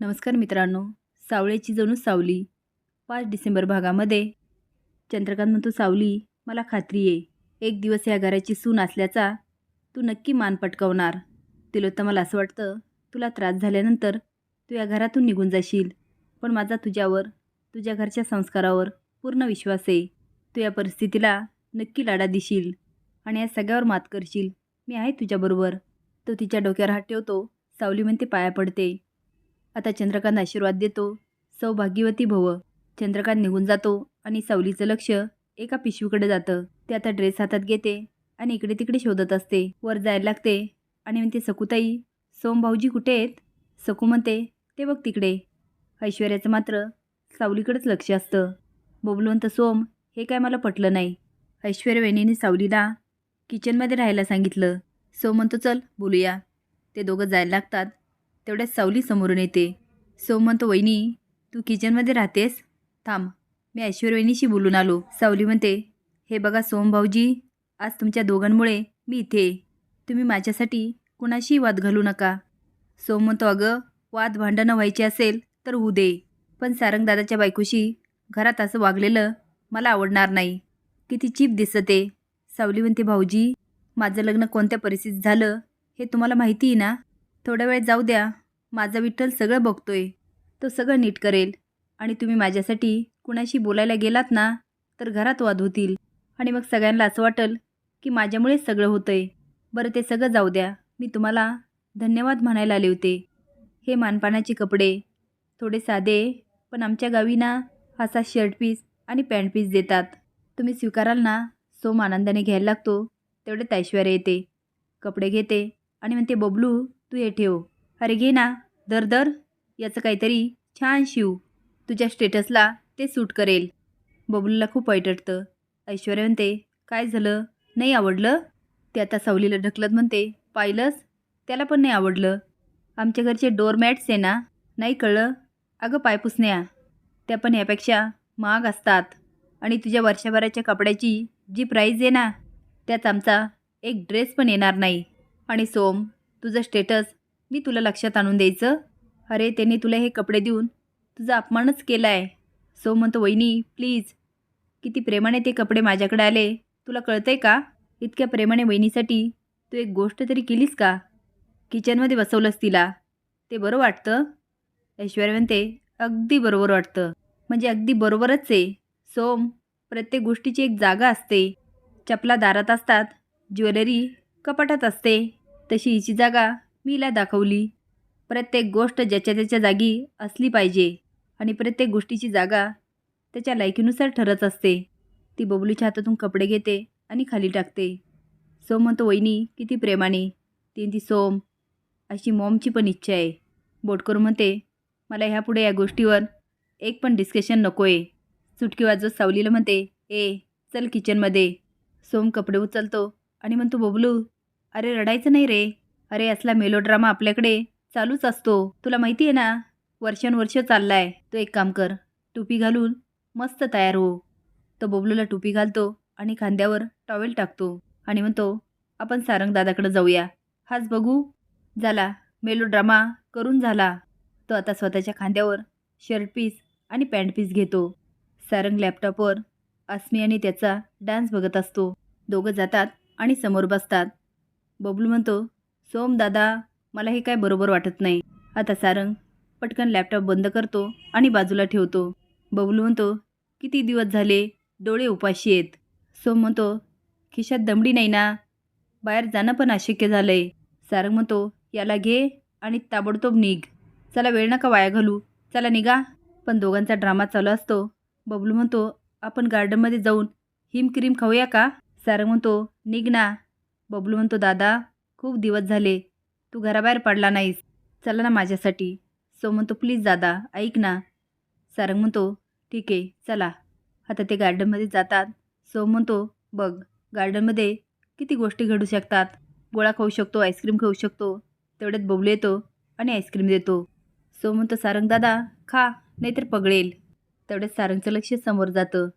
नमस्कार मित्रांनो सावळेची जणू सावली. पाच डिसेंबर भागामध्ये चंद्रकांत म्हणतो सावली मला खात्री आहे. एक दिवस या घराची सून असल्याचा तू नक्की मान पटकावणार. तिलोत्तमाला असं वाटतं तुला त्रास झाल्यानंतर तू या घरातून निघून जाशील. पण माझा तुझ्यावर तुझ्या घरच्या संस्कारावर पूर्ण विश्वास आहे. तू या परिस्थितीला नक्की लाडा देशील आणि या सगळ्यावर मात करशील. मी आहे तुझ्याबरोबर. तो तिच्या डोक्यावर हात ठेवतो. सावली म्हणते पाया पडते. आता चंद्रकांत आशीर्वाद देतो. सौभाग्यवती भव. चंद्रकांत निघून जातो आणि सावलीचं लक्ष एका पिशवीकडे जातं. ते आता ड्रेस हातात घेते आणि इकडे तिकडे शोधत असते. वर जायला लागते आणि म्हणते सकुताई सोम भाऊजी कुठे आहेत? सकू म्हणते ते बघ तिकडे. ऐश्वर्याचं मात्र सावलीकडेच लक्ष असतं. बोबलवंत सोम हे काय मला पटलं नाही. ऐश्वर्या वहिनीने सावलीला किचनमध्ये राहायला सांगितलं. सोम म्हणतो चल बोलूया. ते दोघं जायला लागतात. तेवढ्यात सावली समोरून येते. सो म्हणतो वहिनी तू किचनमध्ये राहतेस? थांब मी ऐश्वर वहिनीशी बोलून आलो. सावली म्हणते हे बघा सोम भाऊजी आज तुमच्या दोघांमुळे मी इथे तुम्ही माझ्यासाठी कुणाशीही वाद घालू नका. सोम म्हणतो अगं वाद भांडणं व्हायचे असेल तर होऊ दे. पण सारंगदादाच्या बायकोशी घरात असं वागलेलं मला आवडणार नाही. किती चीप दिसते. सावली म्हणते भाऊजी माझं लग्न कोणत्या परिस्थितीत झालं हे तुम्हाला माहिती आहे ना? थोड्या वेळ जाऊ द्या. माझा विठ्ठल सगळं बघतोय. तो सगळं नीट करेल. आणि तुम्ही माझ्यासाठी कुणाशी बोलायला गेलात ना तर घरात वाद होतील. आणि मग सगळ्यांना असं वाटेल की माझ्यामुळेच सगळं होतंय. बरं ते सगळं जाऊ द्या. मी तुम्हाला धन्यवाद म्हणायला आले होते. हे मानपानाचे कपडे थोडे साधे पण आमच्या गावी ना असा शर्ट पीस आणि पॅन्ट पीस देतात. तुम्ही स्वीकाराल ना सोम आनंदाने घ्यायला लागतो तेवढे ऐश्वर्य येते. कपडे घेते आणि म्हणते बबलू तू हे ठेव. अरे घे ना दर दर याचं काहीतरी छान शिव. तुझ्या स्टेटसला ते सूट करेल. बबलूला खूप वाईट वाटतं ऐश्वर्या म्हणते काय झालं? नाही आवडलं? ते आता सावलीला ढकलत म्हणते पाहिलंस? त्याला पण नाही आवडलं. आमच्या घरचे डोरमॅट्स आहे ना नाही कळलं? अगं पायपुसण्या त्या पण यापेक्षा महाग असतात. आणि तुझ्या वर्षभराच्या कपड्याची जी प्राईज आहे ना त्यात आमचा एक ड्रेस पण येणार नाही. आणि सोम तुझं स्टेटस मी तुला लक्षात आणून द्यायचं? अरे त्यांनी तुला हे कपडे देऊन तुझा अपमानच केला आहे सो म्हणतो वहिनी प्लीज. किती प्रेमाने ते कपडे माझ्याकडे आले. तुला कळतंय का? इतक्या प्रेमाने वहिनीसाठी तू एक गोष्ट तरी केलीस का? किचनमध्ये बसवलंस तिला. ते बरं वाटतं? ऐश्वर्या म्हणते अगदी बरोबर वाटतं. म्हणजे अगदी बरोबरच आहे. सोम प्रत्येक गोष्टीची एक जागा असते. चपला दारात असतात. ज्वेलरी कपाटात असते. तशी हिची जागा मी दाखवली. प्रत्येक गोष्ट ज्याच्या त्याच्या जागी असली पाहिजे आणि प्रत्येक गोष्टीची जागा त्याच्या लायकीनुसार ठरत असते. ती बबलूच्या हातातून कपडे घेते आणि खाली टाकते. सोम म्हणतो वहिनी किती प्रेमाने ती ती सोम अशी मॉमची पण इच्छा आहे बोटकर म्हणते मला ह्यापुढे या गोष्टीवर एक पण डिस्कशन नको आहे सुटकी वाजवत सावलीला म्हणते ए चल किचनमध्ये सोम कपडे उचलतो आणि म्हणतो बबलू अरे रडायचं नाही रे. अरे असला मेलोड्रामा आपल्याकडे चालूच असतो. तुला माहिती आहे ना वर्षानुवर्ष चाललाय. तो एक काम कर टोपी घालून मस्त तयार हो. तो बबलूला टोपी घालतो आणि खांद्यावर टॉवेल टाकतो आणि म्हणतो आपण सारंग दादाकडे जाऊया. हाच बघू. झाला. मेलोड्रामा करून झाला. तो आता स्वतःच्या खांद्यावर शर्ट पीस आणि पॅन्ट पीस घेतो. सारंग लॅपटॉपवर अस्मी आणि त्याचा डान्स बघत असतो. दोघं जातात आणि समोर बसतात. बबलू म्हणतो सोम दादा मला हे काय बरोबर वाटत नाही. आता सारंग पटकन लॅपटॉप बंद करतो आणि बाजूला ठेवतो. बबलू म्हणतो किती दिवस झाले? डोळे उपाशी आहेत. सोम म्हणतो खिशात दमडी नाही ना? बाहेर जाणं पण अशक्य झालं आहे सारंग म्हणतो याला घे आणि ताबडतोब निघ. चला वेळ नका वाया घालू. चला निघा. पण दोघांचा ड्रामा चालू असतो. बबलू म्हणतो आपण गार्डनमध्ये जाऊन हिम क्रीम खाऊया का? सारंग म्हणतो निघ ना. बबलू म्हणतो दादा खूप दिवस झाले तू घराबाहेर पडला नाहीस. चला ना माझ्यासाठी. सो म्हणतो प्लीज दादा ऐक ना. सारंग म्हणतो ठीक आहे चला. आता ते गार्डनमध्ये जातात. सो म्हणतो बघ गार्डनमध्ये किती गोष्टी घडू शकतात. गोळा खाऊ शकतो आईस्क्रीम खाऊ शकतो तेवढ्यात बबलू येतो आणि आईस्क्रीम देतो. सो म्हणतो सारंग दादा खा नाहीतर पगळेल. तेवढ्यात सारंगचं लक्ष समोर जातं.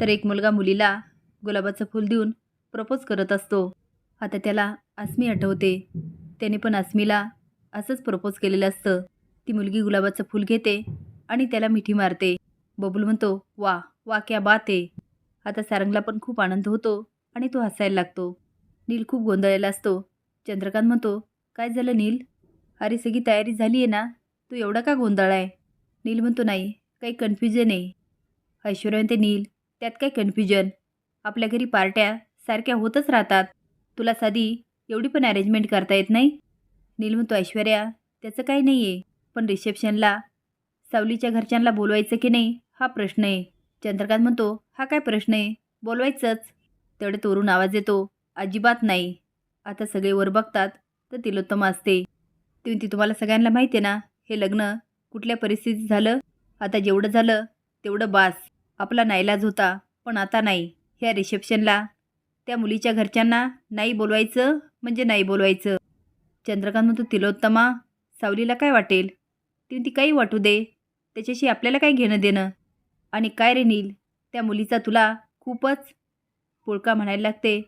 तर एक मुलगा मुलीला गुलाबाचं फूल देऊन प्रपोज करत असतो. आता त्याला अस्मी आठवते. त्याने पण अस्मीला असंच प्रपोज केलेलं असतं. ती मुलगी गुलाबाचं फूल घेते आणि त्याला मिठी मारते. बबलू म्हणतो वा वा क्या बात आहे आता सारंगला पण खूप आनंद होतो आणि तो हसायला लागतो. नील खूप गोंधळलेला असतो. चंद्रकांत म्हणतो काय झालं नील? अरे सगळी तयारी झाली आहे ना? तू एवढा का गोंधळ आहे नील म्हणतो नाही काही कन्फ्युजन आहे. ऐश्वर्या म्हणते नील त्यात काय कन्फ्युजन आपल्या घरी पार्ट्या सारख्या होतच राहतात. तुला साधी एवढी पण अरेंजमेंट करता येत नाही. नील म्हणतो ऐश्वर्या त्याचं काही नाही आहे पण रिसेप्शनला सावलीच्या घरच्यांना बोलवायचं की नाही हा प्रश्न आहे. चंद्रकांत म्हणतो हा काय प्रश्न आहे? बोलवायचंच. तेवढे तोरून आवाज येतो अजिबात नाही. आता सगळे वर बघतात तर तिलोत्तम असते. ती तुम्हाला सगळ्यांना माहिती आहे ना हे लग्न कुठल्या परिस्थितीत झालं? आता जेवढं झालं तेवढं बास. आपला नाईलाज होता पण आता नाही. ह्या रिसेप्शनला त्या मुलीच्या घरच्यांना नाही बोलवायचं म्हणजे नाही बोलवायचं. चंद्रकांत म्हणतो तिलोत्तमा सावलीला काय वाटेल? ती ती काही वाटू दे. त्याच्याशी आपल्याला काय घेणं देणं? आणि काय रे नील? त्या मुलीचा तुला खूपच पोळका म्हणायला लागते.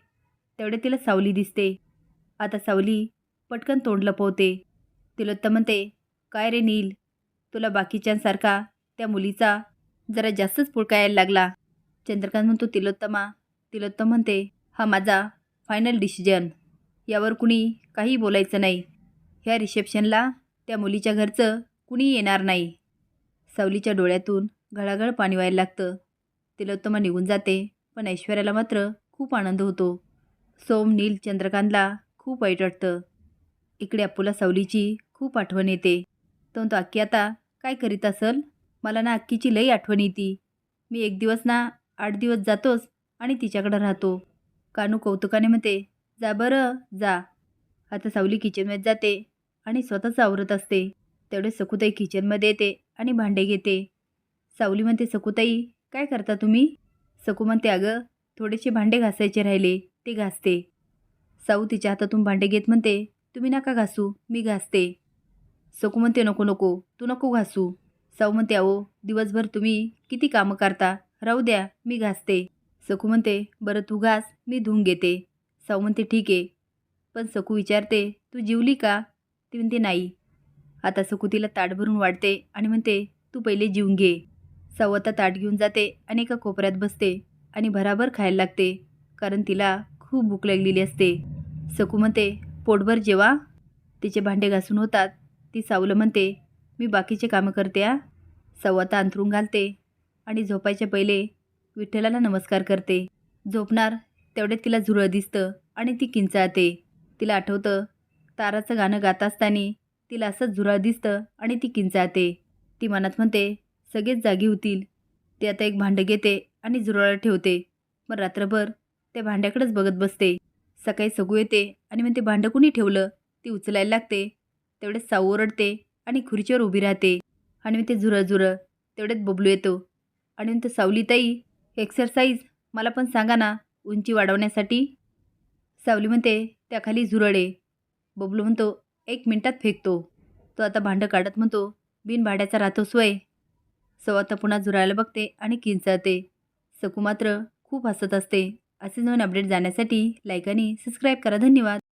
तेवढे तिला सावली दिसते. आता सावली पटकन तोंड लपवते. तिलोत्तम म्हणते काय रे नील? तुला बाकीच्यांसारखा त्या मुलीचा जरा जास्तच पुळका यायला लागला. चंद्रकांत म्हणतो तिलोत्तमा. तिलोत्तम म्हणते हा माझा फायनल डिसिजन यावर कुणी काही बोलायचं नाही. ह्या रिसेप्शनला त्या मुलीच्या घरचं कुणी येणार नाही. सावलीच्या डोळ्यातून घळाघळ पाणी व्हायला लागतं. तिलोत्तमा निघून जाते पण ऐश्वर्याला मात्र खूप आनंद होतो. सोम नील चंद्रकांतला खूप वाईट वाटतं. इकडे अप्पूला सावलीची खूप आठवण येते. तो अक्की आता काय करीत असल? मला ना अक्कीची लई आठवण येते. मी एक दिवस ना आठ दिवस जातोच आणि तिच्याकडं राहतो. कानू कौतुकाने म्हणते जा बरं जा. आता सावली किचनमध्ये जाते आणि स्वतःच आवरत असते. तेवढे सखुताई किचनमध्ये येते आणि भांडे घेते. सावली म्हणते सखुताई काय करता तुम्ही? सकू म्हणते अगं थोडेसे भांडे घासायचे राहिले ते घासते. साऊ तिच्या हातातून भांडे घेत म्हणते तुम्ही नका घासू मी घासते. सकू म्हणते नको नको तू नको घासू. साऊ म्हणते अहो दिवसभर तुम्ही किती कामं करता? राहू द्या मी घासते. सकू म्हणते बरं तू घास मी धुवून घेते. साऊ म्हणते ठीक आहे. पण सकू विचारते तू जिवली का? ती म्हणते नाही. आता सकू तिला ताट भरून वाढते आणि म्हणते तू पहिले जिवून घे. साऊ आता ताट घेऊन जाते आणि एका कोपऱ्यात बसते आणि भराभर खायला लागते कारण तिला खूप भूक लागलेली असते. सकू म्हणते पोटभर जेवा. तिचे भांडे घासून होतात. ती साऊला म्हणते मी बाकीचे कामं करते आ साऊ आता घालते आणि झोपायच्या पहिले विठ्ठलाला नमस्कार करते. झोपणार तेवढ्यात तिला झुरळ दिसतं आणि ती किंचाळते. तिला आठवतं ताराचं गाणं गात असताना तिला असंच झुरळ दिसतं आणि ती किंचाळते. ती मनात म्हणते सगळेच जागी होतील. ती आता एक भांडं घेते आणि झुरळ ठेवते. मग रात्रभर त्या भांड्याकडेच बघत बसते. सकाळी सगू येते आणि मग ते भांडं कुणी ठेवलं? ती उचलायला लागते. तेवढ्यात साऊ ओरडते आणि खुर्चीवर उभी राहते. आणि मग ते झुरळ झुरळ तेवढ्यात बबलू येतो. आणि नंतर सावलीताई एक्सरसाइज मला पण सांगा ना उंची वाढवण्यासाठी. सावली म्हणते त्याखाली झुरळे. बबलू म्हणतो एक मिनटात फेकतो. तो आता भांडं काढत म्हणतो बिन भाड्याचा राहतो सोय. सवाता पुन्हा झुरायला बघते आणि किंचाळते. सकू मात्र खूप हसत असते. असे नवीन अपडेट जाण्यासाठी लाईक आणि सबस्क्राईब करा. धन्यवाद.